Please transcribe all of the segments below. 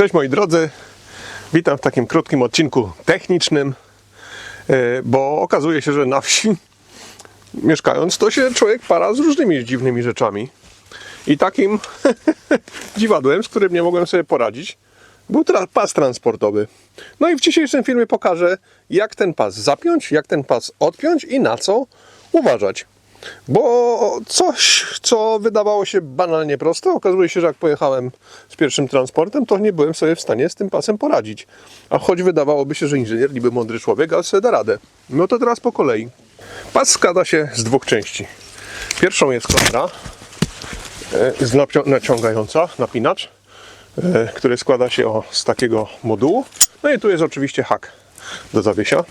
Cześć moi drodzy, witam w takim krótkim odcinku technicznym, e, bo okazuje się, że na wsi mieszkając, to się człowiek para z różnymi dziwnymi rzeczami. I takim dziwadłem, z którym nie mogłem sobie poradzić, był tra- pas transportowy. No i w dzisiejszym filmie pokażę, jak ten pas zapiąć, jak ten pas odpiąć i na co uważać. Bo coś, co wydawało się banalnie proste, okazuje się, że jak pojechałem z pierwszym transportem, to nie byłem sobie w stanie z tym pasem poradzić. A choć wydawałoby się, że inżynier niby mądry człowiek, ale sobie da radę. No to teraz po kolei. Pas składa się z dwóch części. Pierwszą jest klamra e, naciągająca, napinacz, e, który składa się o, z takiego modułu. No i tu jest oczywiście hak do zawiesia,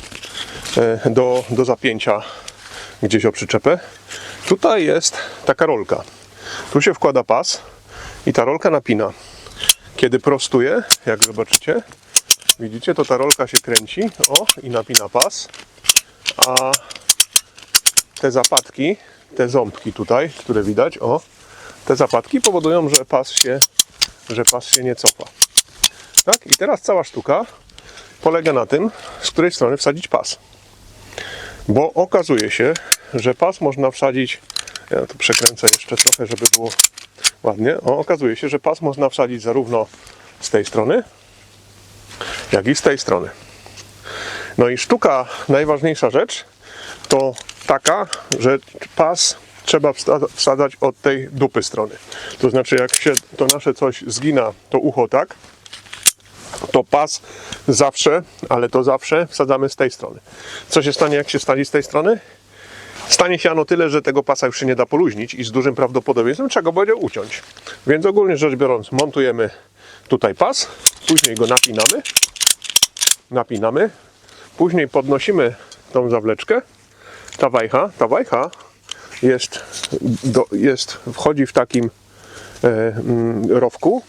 e, do, do zapięcia gdzieś o przyczepę. Tutaj jest taka rolka. Tu się wkłada pas i ta rolka napina. Kiedy prostuje, jak zobaczycie, widzicie, to ta rolka się kręci o i napina pas, a te zapadki, te ząbki tutaj, które widać, o, te zapadki powodują, że pas się, że pas się nie cofa. Tak? I teraz cała sztuka polega na tym, z której strony wsadzić pas. Bo okazuje się, że pas można wsadzić, ja tu przekręcę jeszcze trochę, żeby było ładnie. O, okazuje się, że pas można wsadzić zarówno z tej strony, jak i z tej strony. No i sztuka, najważniejsza rzecz, to taka, że pas trzeba wsadzać od tej dupy strony. To znaczy, jak się to nasze coś zgina, to ucho tak, to pas zawsze, ale to zawsze wsadzamy z tej strony. Co się stanie, jak się stanie z tej strony? Stanie się ano tyle, że tego pasa już się nie da poluźnić i z dużym prawdopodobieństwem trzeba go będzie uciąć. Więc ogólnie rzecz biorąc, montujemy tutaj pas, później go napinamy, napinamy, później podnosimy tą zawleczkę, ta wajcha, ta wajcha jest, do, jest wchodzi w takim e, mm, rowku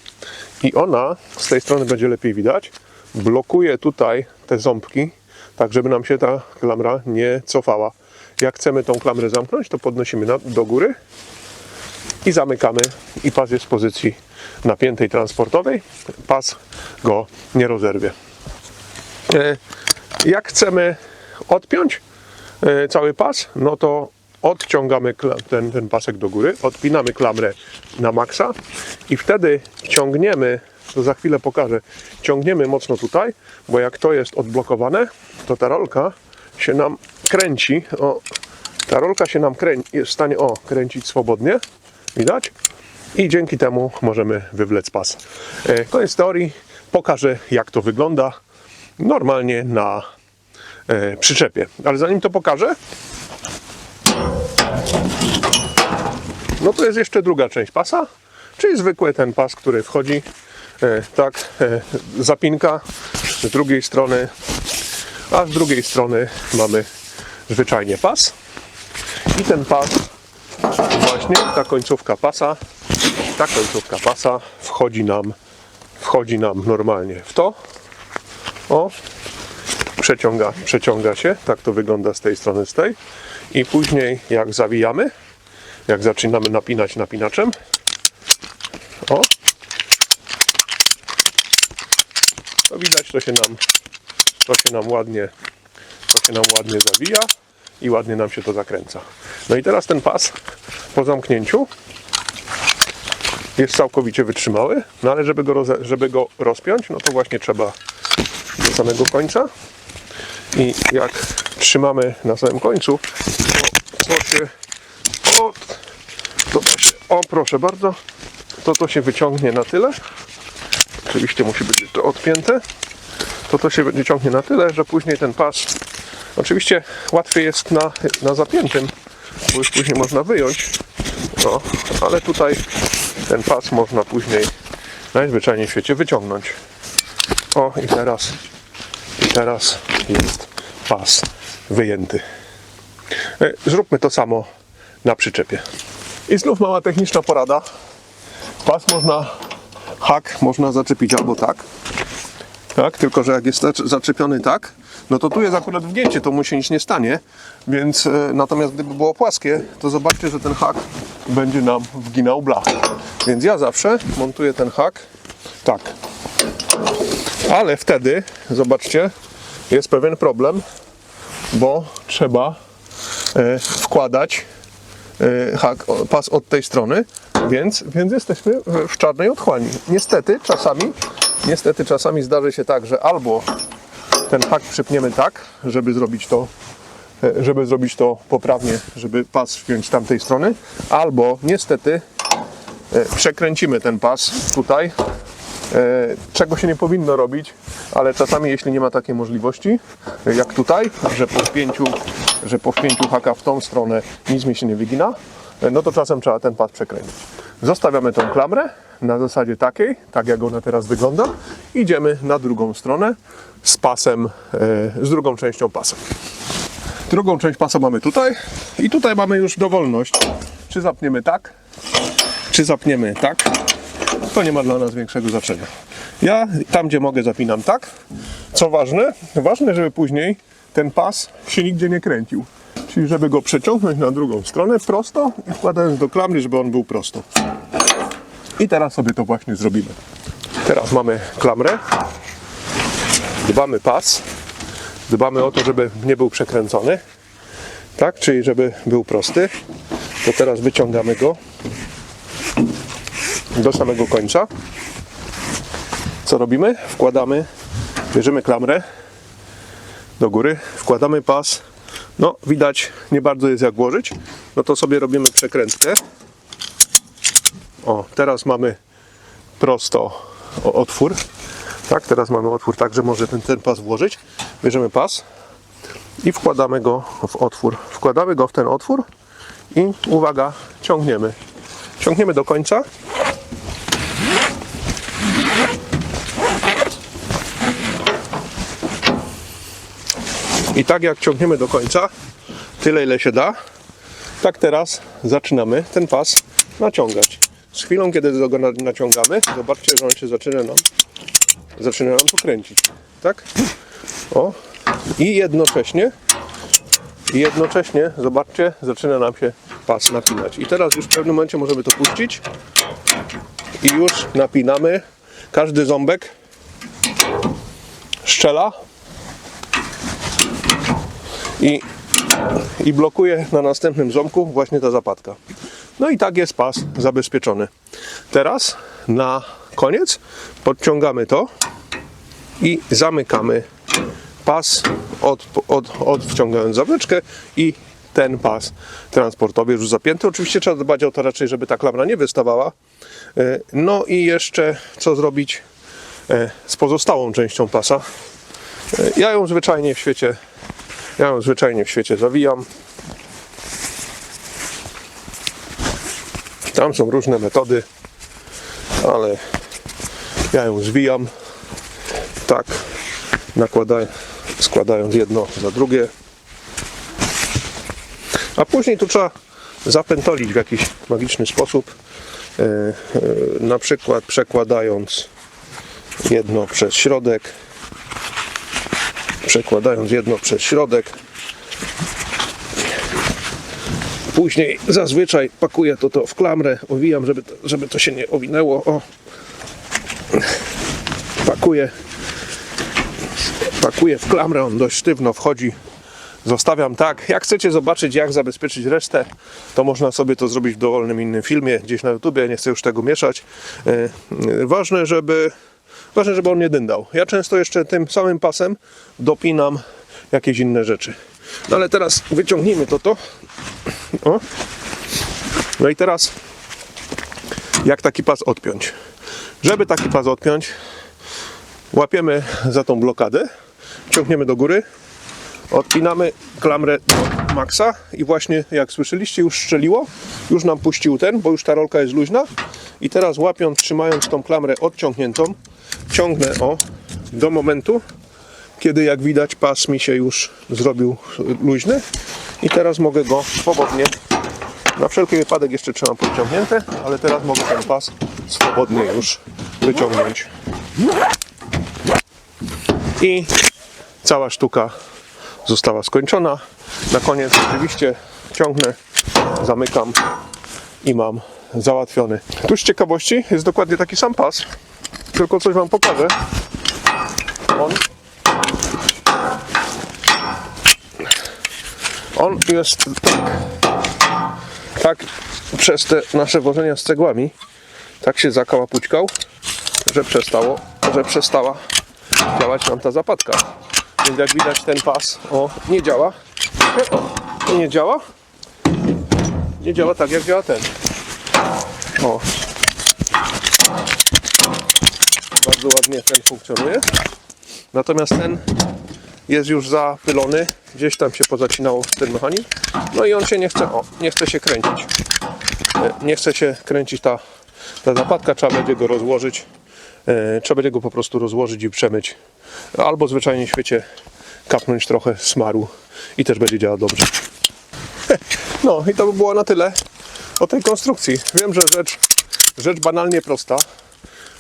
i ona z tej strony będzie lepiej widać. Blokuje tutaj te ząbki, tak żeby nam się ta klamra nie cofała. Jak chcemy tą klamrę zamknąć, to podnosimy do góry i zamykamy i pas jest w pozycji napiętej transportowej. Pas go nie rozerwie. E, Jak chcemy odpiąć e, cały pas, no to odciągamy ten, ten pasek do góry, odpinamy klamrę na maksa i wtedy ciągniemy, to za chwilę pokażę, ciągniemy mocno tutaj, bo jak to jest odblokowane, to ta rolka się nam kręci, o, ta rolka się nam krę- jest w stanie o, kręcić swobodnie, widać? I dzięki temu możemy wywlec pas. E, Koniec teorii, pokażę jak to wygląda normalnie na e, przyczepie. Ale zanim to pokażę, no to jest jeszcze druga część pasa, czyli zwykły ten pas, który wchodzi e, tak, e, zapinka z drugiej strony, a z drugiej strony mamy zwyczajnie pas. I ten pas właśnie, ta końcówka pasa, ta końcówka pasa wchodzi nam, wchodzi nam normalnie w to, o, przeciąga, przeciąga się, tak to wygląda z tej strony, z tej i później jak zawijamy, jak zaczynamy napinać napinaczem, o, to widać, to się nam, to się nam ładnie, to się nam ładnie zawija i ładnie nam się to zakręca. No i teraz ten pas po zamknięciu jest całkowicie wytrzymały, no ale żeby go, żeby go rozpiąć, no to właśnie trzeba do samego końca i jak trzymamy na samym końcu, to, to się o, to, to się, o proszę bardzo, to to się wyciągnie na tyle, oczywiście musi być to odpięte, to to się będzie ciągnie na tyle, że później ten pas, oczywiście łatwiej jest na, na zapiętym, bo już później można wyjąć, no, ale tutaj ten pas można później najzwyczajniej w świecie wyciągnąć. O i teraz, teraz jest pas wyjęty. E, Zróbmy to samo na przyczepie. I znów mała techniczna porada. Pas można, hak można zaczepić albo tak. Tak, tylko że jak jest zacz- zaczepiony tak, no to tu jest akurat wgięcie, to mu się nic nie stanie. Więc e, natomiast gdyby było płaskie, to zobaczcie, że ten hak będzie nam wginał blachę. Więc ja zawsze montuję ten hak tak. Ale wtedy, zobaczcie, jest pewien problem, bo trzeba e, wkładać e, hak, pas od tej strony, więc, więc jesteśmy w- czarnej otchłani. Niestety czasami, niestety czasami zdarzy się tak, że albo ten hak przypniemy tak, żeby zrobić to e, żeby zrobić to poprawnie, żeby pas wziąć z tamtej strony, albo niestety przekręcimy ten pas tutaj, czego się nie powinno robić, ale czasami jeśli nie ma takiej możliwości, e, jak tutaj, że po wpięciu, że po wpięciu haka w tą stronę nic mi się nie wygina, e, no to czasem trzeba ten pas przekręcić. Zostawiamy tą klamrę na zasadzie takiej, tak jak ona teraz wygląda. Idziemy na drugą stronę z pasem, e, z drugą częścią pasa. Drugą część pasa mamy tutaj i tutaj mamy już dowolność. Czy zapniemy tak, czy zapniemy tak, to nie ma dla nas większego znaczenia. Ja tam, gdzie mogę, zapinam tak. Co ważne, ważne, żeby później ten pas się nigdzie nie kręcił. Czyli żeby go przeciągnąć na drugą stronę prosto i wkładając do klamry, żeby on był prosto. I teraz sobie to właśnie zrobimy. Teraz mamy klamrę, dbamy pas, dbamy o to, żeby nie był przekręcony, tak, czyli żeby był prosty. To teraz wyciągamy go do samego końca. Co robimy? Wkładamy, bierzemy klamrę do góry, wkładamy pas. No, widać, nie bardzo jest jak włożyć. No to sobie robimy przekrętkę. O, teraz mamy prosto otwór. Tak, teraz mamy otwór, tak, że może ten, ten pas włożyć. Bierzemy pas i wkładamy go w otwór. Wkładamy go w ten otwór i uwaga, ciągniemy. Ciągniemy do końca. I tak jak ciągniemy do końca, tyle ile się da, tak teraz zaczynamy ten pas naciągać. Z chwilą, kiedy go na- naciągamy, zobaczcie, że on się zaczyna nam, zaczyna nam tu kręcić. Tak? O. I jednocześnie, i jednocześnie, zobaczcie, zaczyna nam się pas napinać. I teraz już w pewnym momencie możemy to puścić i już napinamy. Każdy ząbek szczela i, i blokuje na następnym ząbku właśnie ta zapadka. No i tak jest pas zabezpieczony. Teraz na koniec podciągamy to i zamykamy pas od, od, od wciągając i ten pas transportowy już zapięty. Oczywiście trzeba dbać o to raczej, żeby ta klamra nie wystawała. E, No i jeszcze co zrobić e, z pozostałą częścią pasa. E, Ja ją zwyczajnie w świecie ja ją zwyczajnie w świecie zawijam. Tam są różne metody, ale ja ją zwijam tak, nakładaj, składając jedno za drugie. A później tu trzeba zapętolić w jakiś magiczny sposób, e, e, na przykład przekładając jedno przez środek, przekładając jedno przez środek. Później zazwyczaj pakuję to, to w klamrę, owijam, żeby to, żeby to się nie owinęło. O. Pakuję, pakuję w klamrę, on dość sztywno wchodzi. Zostawiam tak. Jak chcecie zobaczyć, jak zabezpieczyć resztę, to można sobie to zrobić w dowolnym innym filmie, gdzieś na YouTubie. Nie chcę już tego mieszać. E, e, Ważne, żeby Ważne, żeby on nie dyndał. Ja często jeszcze tym samym pasem dopinam jakieś inne rzeczy. No ale teraz wyciągnijmy to to. O. No i teraz jak taki pas odpiąć? Żeby taki pas odpiąć, łapiemy za tą blokadę, ciągniemy do góry, odpinamy klamrę do maksa i właśnie jak słyszeliście już strzeliło, już nam puścił ten, bo już ta rolka jest luźna i teraz łapiąc, trzymając tą klamrę odciągniętą, ciągnę o do momentu, kiedy jak widać pas mi się już zrobił luźny i teraz mogę go swobodnie na wszelki wypadek jeszcze trzymam podciągnięte, ale teraz mogę ten pas swobodnie już wyciągnąć i cała sztuka została skończona. Na koniec oczywiście ciągnę, zamykam i mam załatwiony. Tu z ciekawości jest dokładnie taki sam pas, tylko coś Wam pokażę. on on jest tak, tak przez te nasze wożenia z cegłami tak się zakałapućkał, że przestało, że przestała działać nam ta zapadka. Więc jak widać ten pas o nie działa. Nie działa. Nie działa tak jak działa ten. O. Bardzo ładnie ten funkcjonuje. Natomiast ten jest już zapylony. Gdzieś tam się pozacinało ten mechanizm. No i on się nie chce, o, nie chce się kręcić. E, Nie chce się kręcić ta, ta zapadka, trzeba będzie go rozłożyć. E, Trzeba będzie go po prostu rozłożyć i przemyć. Albo zwyczajnie w świecie kapnąć trochę smaru i też będzie działał dobrze. No i to by było na tyle o tej konstrukcji. Wiem, że rzecz, rzecz banalnie prosta,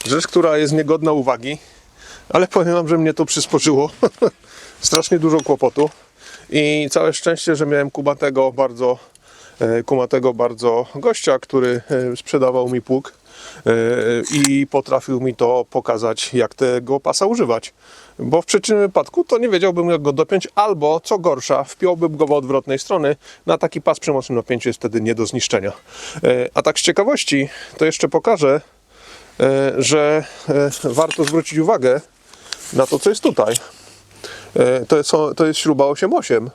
rzecz, która jest niegodna uwagi, ale powiem Wam, że mnie to przysporzyło strasznie dużo kłopotu i całe szczęście, że miałem kumatego bardzo, e, kumatego bardzo gościa, który e, sprzedawał mi pług e, i potrafił mi to pokazać, jak tego pasa używać. Bo w przeciwnym wypadku to nie wiedziałbym, jak go dopiąć, albo co gorsza, wpiąłbym go w odwrotnej strony. Na taki pas przy mocnym napięciu jest wtedy nie do zniszczenia. A tak z ciekawości, to jeszcze pokażę, że e, warto zwrócić uwagę na to, co jest tutaj. E, To jest, to jest śruba 8.8.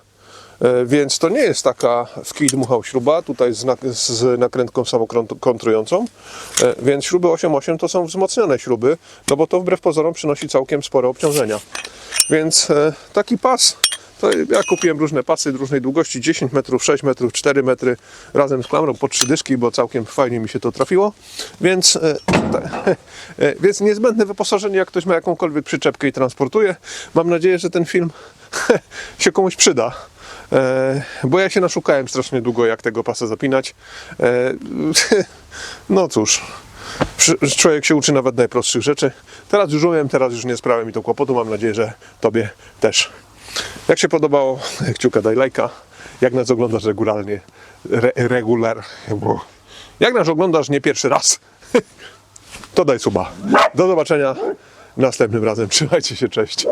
E, Więc to nie jest taka w kij dmuchał śruba, tutaj z, nak- z nakrętką samokontrującą. E, Więc śruby 8.8 to są wzmocnione śruby, no bo to wbrew pozorom przynosi całkiem spore obciążenia. Więc e, taki pas, to ja kupiłem różne pasy różnej długości, 10 metrów, 6 metrów, 4 metry, razem z klamrą po trzy dyszki, bo całkiem fajnie mi się to trafiło. Więc, e, e, więc niezbędne wyposażenie, jak ktoś ma jakąkolwiek przyczepkę i transportuje. Mam nadzieję, że ten film się komuś przyda. E, bo ja się naszukałem strasznie długo, jak tego pasa zapinać. E, no cóż, człowiek się uczy nawet najprostszych rzeczy. Teraz już umiem, teraz już nie sprawia mi to kłopotu. Mam nadzieję, że Tobie też. Jak się podobało, kciuka daj lajka. Jak nas oglądasz regularnie, re, regular, bo- jak nas oglądasz nie pierwszy raz, to daj suba. Do zobaczenia następnym razem. Trzymajcie się, cześć.